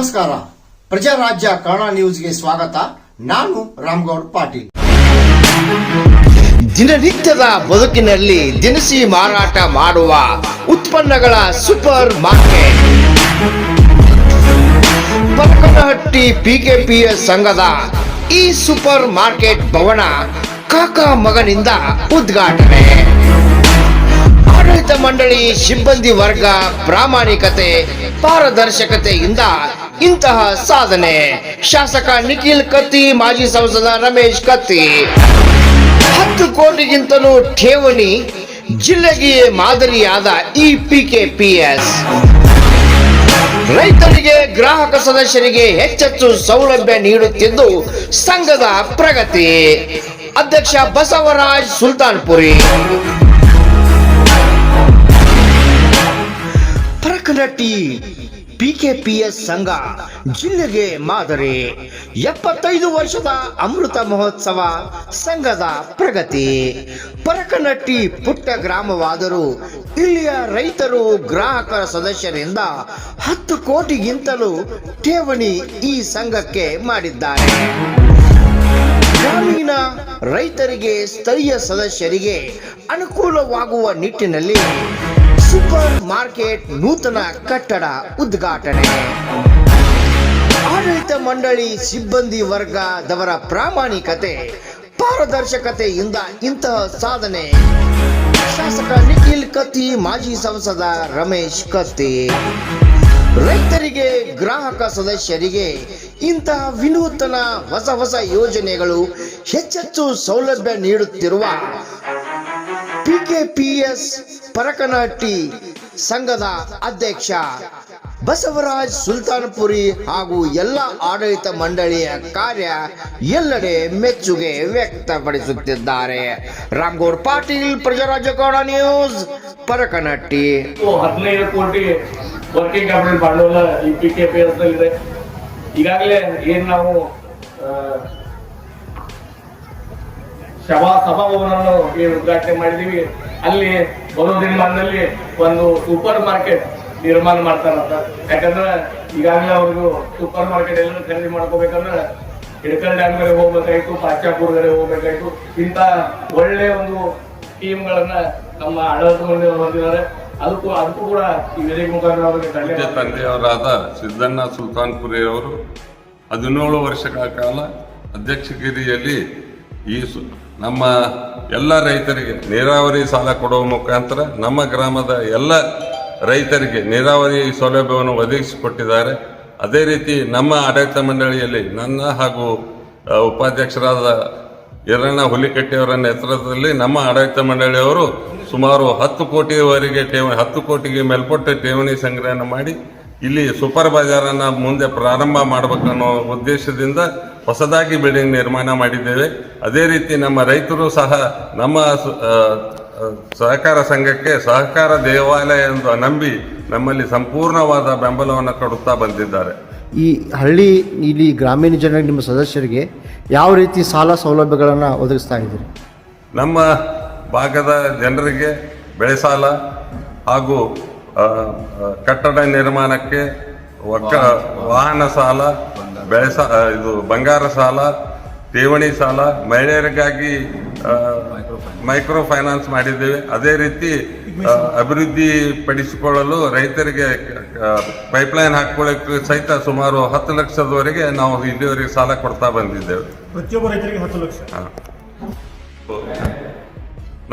ನಮಸ್ಕಾರ. ಪ್ರಜಾರಾಜ್ಯ ಕನ್ನಡ ನ್ಯೂಸ್ಗೆ ಸ್ವಾಗತ. ನಾನು ರಾಮ್ಗೌಡ್ ಪಾಟೀಲ್. ದಿನನಿತ್ಯದ ಬದುಕಿನಲ್ಲಿ ದಿನಸಿ ಮಾರಾಟ ಮಾಡುವ ಉತ್ಪನ್ನಗಳ ಸೂಪರ್ ಮಾರ್ಕೆಟ್. ಪರಕನಹಟ್ಟಿ ಪಿಕೆಪಿಎಸ್ ಸಂಘದ ಈ ಸೂಪರ್ ಮಾರ್ಕೆಟ್ ಭವನ ಕಾಕ ಮಗನಿಂದ ಉದ್ಘಾಟನೆ. ಆಡಳಿತ ಮಂಡಳಿ ಸಿಬ್ಬಂದಿ ವರ್ಗ ಪ್ರಾಮಾಣಿಕತೆ, ಪಾರದರ್ಶಕತೆಯಿಂದ ಇಂತಹ ಸಾಧನೆ. ಶಾಸಕ ನಿಖಿಲ್ ಕತ್ತಿ, ಮಾಜಿ ಸಂಸದ ರಮೇಶ್ ಕತ್ತಿ. ಹತ್ತು ಕೋಟಿಗಿಂತಲೂ ಠೇವಣಿ, ಜಿಲ್ಲೆಗೆ ಮಾದರಿಯಾದ ಈ ಪಿಕೆಪಿಎಸ್ ರೈತರಿಗೆ, ಗ್ರಾಹಕ ಸದಸ್ಯರಿಗೆ ಹೆಚ್ಚೆಚ್ಚು ಸೌಲಭ್ಯ ನೀಡುತ್ತಿದ್ದು ಸಂಘದ ಪ್ರಗತಿ. ಅಧ್ಯಕ್ಷ ಬಸವರಾಜ್ ಸುಲ್ತಾನ್ಪುರಿ. ಪರಕನಟ್ಟಿ ಪಿಕೆಪಿಎಸ್ ಸಂಘ, ಜಿಲ್ಲೆಗೆ ಮಾದರಿ. ಎಪ್ಪತ್ತೈದು ವರ್ಷದ ಅಮೃತ ಮಹೋತ್ಸವ ಸಂಘದ ಪ್ರಗತಿ. ಪರಕನಟ್ಟಿ ಪುಟ್ಟ ಗ್ರಾಮವಾದರೂ ಇಲ್ಲಿಯ ರೈತರು, ಗ್ರಾಹಕರ ಸದಸ್ಯರಿಂದ ಹತ್ತು ಕೋಟಿಗಿಂತಲೂ ಠೇವಣಿ ಈ ಸಂಘಕ್ಕೆ ಮಾಡಿದ್ದಾರೆ. ಗ್ರಾಮೀಣ ರೈತರಿಗೆ, ಸ್ಥಳೀಯ ಸದಸ್ಯರಿಗೆ ಅನುಕೂಲವಾಗುವ ನಿಟ್ಟಿನಲ್ಲಿ ಸೂಪರ್ ಮಾರ್ಕೆಟ್ ನೂತನ ಕಟ್ಟಡ ಉದ್ಘಾಟನೆ. ಆಡಳಿತ ಮಂಡಳಿ ಸಿಬ್ಬಂದಿ ವರ್ಗದವರ ಪ್ರಾಮಾಣಿಕತೆ, ಪಾರದರ್ಶಕತೆಯಿಂದ ಇಂತಹ ಸಾಧನೆ. ಶಾಸಕ ನಿಖಿಲ್ ಕತ್ತಿ, ಮಾಜಿ ಸಂಸದ ರಮೇಶ್ ಕತ್ತಿ. ರೈತರಿಗೆ, ಗ್ರಾಹಕ ಸದಸ್ಯರಿಗೆ ಇಂತಹ ವಿನೂತನ ಹೊಸ ಹೊಸ ಯೋಜನೆಗಳು ಹೆಚ್ಚೆಚ್ಚು ಸೌಲಭ್ಯ ನೀಡುತ್ತಿರುವ ಪಿಕೆಪಿಎಸ್ ಪರಕನಟ್ಟಿ ಸಂಘದ ಅಧ್ಯಕ್ಷ ಬಸವರಾಜ್ ಸುಲ್ತಾನ್ಪುರಿ ಹಾಗೂ ಎಲ್ಲ ಆಡಳಿತ ಮಂಡಳಿಯ ಕಾರ್ಯ ಎಲ್ಲೆಡೆ ಮೆಚ್ಚುಗೆ ವ್ಯಕ್ತಪಡಿಸುತ್ತಿದ್ದಾರೆ. ರಾಮ್ಗೌಡ್ ಪಾಟೀಲ್ ಪ್ರಜಾರಾಜ ಕನ್ನಡ ನ್ಯೂಸ್ ಪರಕನಟ್ಟಿ ಹದಿನೈದು ಕೋಟಿ ವರ್ಕಿಂಗ್ ಕ್ಯಾಪಿಟಲ್ ಬಂಡವಾಳ ಪಿ ಕೆ ಪಿ ಎಸ್ ಈಗಾಗಲೇ ಏನ್ ನಾವು ಸಭಾ ಸಭಾಭವನವನ್ನು ಈ ಉದ್ಘಾಟನೆ ಮಾಡಿದೀವಿ ಅಲ್ಲಿ ಬರೋ ದಿನಮಾನದಲ್ಲಿ ಒಂದು ಸೂಪರ್ ಮಾರ್ಕೆಟ್ ನಿರ್ಮಾಣ ಮಾಡ್ತಾರಂತ. ಯಾಕಂದ್ರೆ ಈಗಾಗಲೇ ಅವ್ರಿಗೂ ಸೂಪರ್ ಮಾರ್ಕೆಟ್ ಎಲ್ಲರೂ ಖರೀದಿ ಮಾಡ್ಕೋಬೇಕಂದ್ರೆ ಹಿಡ್ಕಲ್ ಡ್ಯಾಮ್ ಕಡೆ ಹೋಗ್ಬೇಕಾಯ್ತು ಪಾಚಾಪುರ ಕಡೆ ಹೋಗ್ಬೇಕಾಯ್ತು. ಇಂಥ ಒಳ್ಳೆ ಒಂದು ಟೀಮ್ಗಳನ್ನ ನಮ್ಮ ಆಡಳಿತ ಮಂಡಳಿ ಹೊಂದಿದ್ದಾರೆ. ಅದಕ್ಕೂ ಅದಕ್ಕೂ ಕೂಡ ಈ ವೇದಿಕೆ ಮುಖಾಂತರ ಅವರಿಗೆ ತಂದೆಯವರಾದ ಸಿದ್ದಣ್ಣ ಸುಲ್ತಾನ್ಪುರಿ ಅವರು ಹದಿನೇಳು ವರ್ಷಗಳ ಕಾಲ ಅಧ್ಯಕ್ಷಗಿರಿಯಲ್ಲಿ ಈ ನಮ್ಮ ಎಲ್ಲ ರೈತರಿಗೆ ನೀರಾವರಿ ಸಾಲ ಕೊಡುವ ಮುಖಾಂತರ ನಮ್ಮ ಗ್ರಾಮದ ಎಲ್ಲ ರೈತರಿಗೆ ನೀರಾವರಿ ಸೌಲಭ್ಯವನ್ನು ಒದಗಿಸಿಕೊಟ್ಟಿದ್ದಾರೆ. ಅದೇ ರೀತಿ ನಮ್ಮ ಆಡಳಿತ ಮಂಡಳಿಯಲ್ಲಿ ನನ್ನ ಹಾಗೂ ಉಪಾಧ್ಯಕ್ಷರಾದ ಎರಣ್ಣ ಹುಲಿಕಟ್ಟಿಯವರ ನೇತೃತ್ವದಲ್ಲಿ ನಮ್ಮ ಆಡಳಿತ ಮಂಡಳಿಯವರು ಸುಮಾರು ಹತ್ತು ಕೋಟಿವರೆಗೆ ಠೇವಣಿ, ಹತ್ತು ಕೋಟಿಗೆ ಮೇಲ್ಪಟ್ಟ ಠೇವಣಿ ಸಂಗ್ರಹಣ ಮಾಡಿ ಇಲ್ಲಿ ಸೂಪರ್ ಬಜಾರನ್ನು ಮುಂದೆ ಪ್ರಾರಂಭ ಮಾಡಬೇಕನ್ನೋ ಉದ್ದೇಶದಿಂದ ಹೊಸದಾಗಿ ಬಿಲ್ಡಿಂಗ್ ನಿರ್ಮಾಣ ಮಾಡಿದ್ದೇವೆ. ಅದೇ ರೀತಿ ನಮ್ಮ ರೈತರು ಸಹ ನಮ್ಮ ಸಹಕಾರ ಸಂಘಕ್ಕೆ ಸಹಕಾರ ದೇವಾಲಯ ಎಂದು ನಂಬಿ ನಮ್ಮಲ್ಲಿ ಸಂಪೂರ್ಣವಾದ ಬೆಂಬಲವನ್ನು ಕೊಡುತ್ತಾ ಬಂದಿದ್ದಾರೆ. ಈ ಹಳ್ಳಿ ಇಲ್ಲಿ ಗ್ರಾಮೀಣ ಜನ ನಿಮ್ಮ ಸದಸ್ಯರಿಗೆ ಯಾವ ರೀತಿ ಸಾಲ ಸೌಲಭ್ಯಗಳನ್ನು ಒದಗಿಸ್ತಾ ಇದ್ದೀರಿ? ನಮ್ಮ ಭಾಗದ ಜನರಿಗೆ ಬೆಳೆ ಸಾಲ ಹಾಗೂ ಕಟ್ಟಡ ನಿರ್ಮಾಣಕ್ಕೆ ಒಕ್ಕ ವಾಹನ ಸಾಲ ಬೆಳೆ ಸಾ ಇದು ಬಂಗಾರ ಸಾಲ ಠೇವಣಿ ಸಾಲ ಮಹಿಳೆಯರಿಗಾಗಿ ಮೈಕ್ರೋ ಫೈನಾನ್ಸ್ ಮಾಡಿದ್ದೇವೆ. ಅದೇ ರೀತಿ ಅಭಿವೃದ್ಧಿ ಪಡಿಸಿಕೊಳ್ಳಲು ರೈತರಿಗೆ ಪೈಪ್ಲೈನ್ ಹಾಕೊಳ್ಳಕ್ಕೆ ಸಹಿತ ಸುಮಾರು ಹತ್ತು ಲಕ್ಷದವರೆಗೆ ನಾವು ಇಲ್ಲಿವರೆಗೆ ಸಾಲ ಕೊಡ್ತಾ ಬಂದಿದ್ದೇವೆ. ಪ್ರತಿಯೊಬ್ಬ ರೈತರಿಗೆ ಹತ್ತು ಲಕ್ಷ.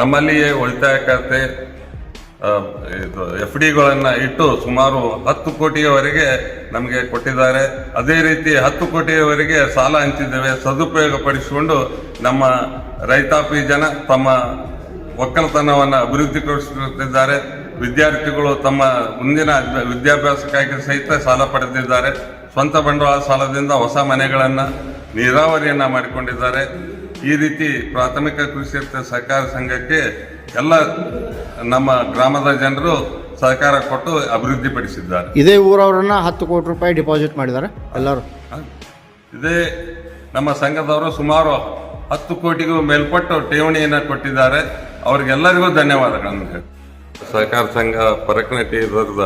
ನಮ್ಮಲ್ಲಿಯೇ ಉಳಿತಾಯ ಖಾತೆ ಎಫ್ ಡಿಗಳನ್ನು ಇಟ್ಟು ಸುಮಾರು ಹತ್ತು ಕೋಟಿಯವರೆಗೆ ನಮಗೆ ಕೊಟ್ಟಿದ್ದಾರೆ. ಅದೇ ರೀತಿ ಹತ್ತು ಕೋಟಿಯವರೆಗೆ ಸಾಲ ಹಂಚಿದ್ದೇವೆ ಸದುಪಯೋಗ ಪಡಿಸಿಕೊಂಡು ನಮ್ಮ ರೈತಾಪಿ ಜನ ತಮ್ಮ ಒಕ್ಕಲತನವನ್ನು ಅಭಿವೃದ್ಧಿಪಡಿಸುತ್ತಿದ್ದಾರೆ ವಿದ್ಯಾರ್ಥಿಗಳು ತಮ್ಮ ಮುಂದಿನ ವಿದ್ಯಾಭ್ಯಾಸಕ್ಕಾಗಿ ಸಹಿತ ಸಾಲ ಪಡೆದಿದ್ದಾರೆ. ಸ್ವಂತ ಬಂಡವಾಳ ಸಾಲದಿಂದ ಹೊಸ ಮನೆಗಳನ್ನು, ನೀರಾವರಿಯನ್ನು ಮಾಡಿಕೊಂಡಿದ್ದಾರೆ. ಈ ರೀತಿ ಪ್ರಾಥಮಿಕ ಕೃಷಿ ಸಹಕಾರ ಸಂಘಕ್ಕೆ ಎಲ್ಲ ನಮ್ಮ ಗ್ರಾಮದ ಜನರು ಸಹಕಾರ ಕೊಟ್ಟು ಅಭಿವೃದ್ಧಿಪಡಿಸಿದ್ದಾರೆ. ಇದೇ ಊರವರನ್ನ ಹತ್ತು ಕೋಟಿ ರೂಪಾಯಿ ಡಿಪಾಸಿಟ್ ಮಾಡಿದ್ದಾರೆ ಎಲ್ಲರೂ. ಇದೇ ನಮ್ಮ ಸಂಘದವರು ಸುಮಾರು ಹತ್ತು ಕೋಟಿಗೂ ಮೇಲ್ಪಟ್ಟು ಠೇವಣಿಯನ್ನು ಕೊಟ್ಟಿದ್ದಾರೆ. ಅವ್ರಿಗೆಲ್ಲರಿಗೂ ಧನ್ಯವಾದಗಳನ್ನು ಹೇಳಿ ಸಹಕಾರ ಸಂಘ ಪರಕನಟಿ ಇದರದ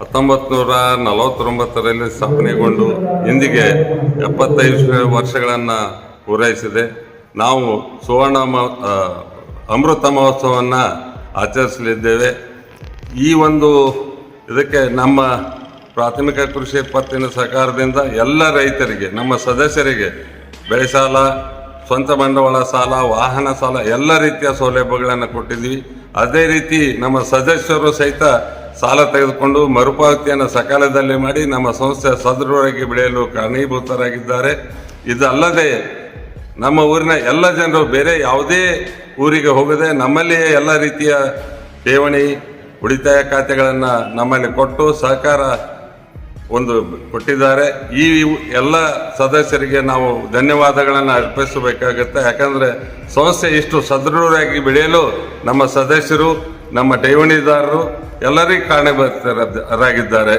ಹತ್ತೊಂಬತ್ತು ನೂರ ನಲವತ್ತೊಂಬತ್ತರಲ್ಲಿ ಸ್ಥಾಪನೆಗೊಂಡು ಇಂದಿಗೆ ಎಪ್ಪತ್ತೈದು ವರ್ಷಗಳನ್ನು ಪೂರೈಸಿದೆ. ನಾವು ಸುವರ್ಣ ಅಮೃತ ಮಹೋತ್ಸವವನ್ನು ಆಚರಿಸಲಿದ್ದೇವೆ. ಈ ಒಂದು ಇದಕ್ಕೆ ನಮ್ಮ ಪ್ರಾಥಮಿಕ ಕೃಷಿ ಪತ್ತಿನ ಸಹಕಾರದಿಂದ ಎಲ್ಲ ರೈತರಿಗೆ, ನಮ್ಮ ಸದಸ್ಯರಿಗೆ ಬೆಳೆ ಸಾಲ ಸ್ವಂತ ಬಂಡವಾಳ ಸಾಲ, ವಾಹನ ಸಾಲ, ಎಲ್ಲ ರೀತಿಯ ಸೌಲಭ್ಯಗಳನ್ನು ಕೊಟ್ಟಿದ್ದೀವಿ. ಅದೇ ರೀತಿ ನಮ್ಮ ಸದಸ್ಯರು ಸಹಿತ ಸಾಲ ತೆಗೆದುಕೊಂಡು ಮರುಪಾವತಿಯನ್ನು ಸಕಾಲದಲ್ಲಿ ಮಾಡಿ ನಮ್ಮ ಸಂಸ್ಥೆ ಸದೃಢವಾಗಿ ಬೆಳೆಯಲು ಕಾರಣೀಭೂತರಾಗಿದ್ದಾರೆ. ಇದಲ್ಲದೆ ನಮ್ಮ ಊರಿನ ಎಲ್ಲ ಜನರು ಬೇರೆ ಯಾವುದೇ ಊರಿಗೆ ಹೋಗದೆ ನಮ್ಮಲ್ಲಿಯೇ ಎಲ್ಲ ರೀತಿಯ ಠೇವಣಿ, ಉಳಿತಾಯ ಖಾತೆಗಳನ್ನು ನಮ್ಮಲ್ಲಿ ಕೊಟ್ಟು ಸಹಕಾರ ಒಂದು ಕೊಟ್ಟಿದ್ದಾರೆ. ಈ ಎಲ್ಲ ಸದಸ್ಯರಿಗೆ ನಾವು ಧನ್ಯವಾದಗಳನ್ನು ಅರ್ಪಿಸಬೇಕಾಗುತ್ತೆ. ಯಾಕಂದರೆ ಸಂಸ್ಥೆ ಇಷ್ಟು ಸದೃಢರಾಗಿ ಬೆಳೆಯಲು ನಮ್ಮ ಸದಸ್ಯರು, ನಮ್ಮ ಠೇವಣಿದಾರರು ಎಲ್ಲರಿಗೂ ಕಾರಣರಾಗಿದ್ದಾರೆ.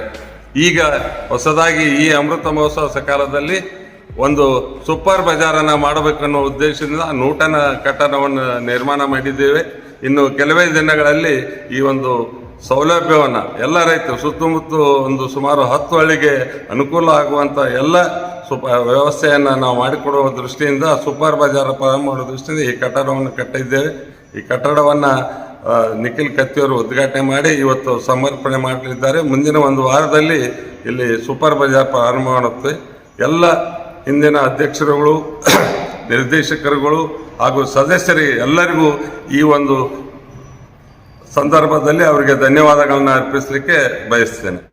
ಈಗ ಹೊಸದಾಗಿ ಈ ಅಮೃತ ಮಹೋತ್ಸವ ಸಕಾಲದಲ್ಲಿ ಒಂದು ಸೂಪರ್ ಬಜಾರನ್ನು ಮಾಡಬೇಕನ್ನೋ ಉದ್ದೇಶದಿಂದ ನೂತನ ಕಟ್ಟಡವನ್ನು ನಿರ್ಮಾಣ ಮಾಡಿದ್ದೇವೆ. ಇನ್ನು ಕೆಲವೇ ದಿನಗಳಲ್ಲಿ ಈ ಒಂದು ಸೌಲಭ್ಯವನ್ನು ಎಲ್ಲ ರೈತರು ಸುತ್ತಮುತ್ತ ಒಂದು ಸುಮಾರು ಹತ್ತು ಹಳ್ಳಿಗೆ ಅನುಕೂಲ ಆಗುವಂಥ ಎಲ್ಲ ಸುಪ ವ್ಯವಸ್ಥೆಯನ್ನು ನಾವು ಮಾಡಿಕೊಡುವ ದೃಷ್ಟಿಯಿಂದ, ಸೂಪರ್ ಬಜಾರ್ ಪ್ರಾರಂಭ ಮಾಡುವ ದೃಷ್ಟಿಯಿಂದ ಈ ಕಟ್ಟಡವನ್ನು ಕಟ್ಟಿದ್ದೇವೆ. ಈ ಕಟ್ಟಡವನ್ನು ನಿಖಿಲ್ ಕತ್ತಿಯವರು ಉದ್ಘಾಟನೆ ಮಾಡಿ ಇವತ್ತು ಸಮರ್ಪಣೆ ಮಾಡಲಿದ್ದಾರೆ. ಮುಂದಿನ ಒಂದು ವಾರದಲ್ಲಿ ಇಲ್ಲಿ ಸೂಪರ್ ಬಜಾರ್ ಪ್ರಾರಂಭ ಮಾಡುತ್ತೆ ಎಲ್ಲ ಹಿಂದಿನ ಅಧ್ಯಕ್ಷರುಗಳು ನಿರ್ದೇಶಕರುಗಳು ಹಾಗೂ ಸದಸ್ಯರಿಗೆ ಎಲ್ಲರಿಗೂ ಈ ಒಂದು ಸಂದರ್ಭದಲ್ಲಿ ಅವರಿಗೆ ಧನ್ಯವಾದಗಳನ್ನು ಅರ್ಪಿಸಲಿಕ್ಕೆ ಬಯಸ್ತೇನೆ.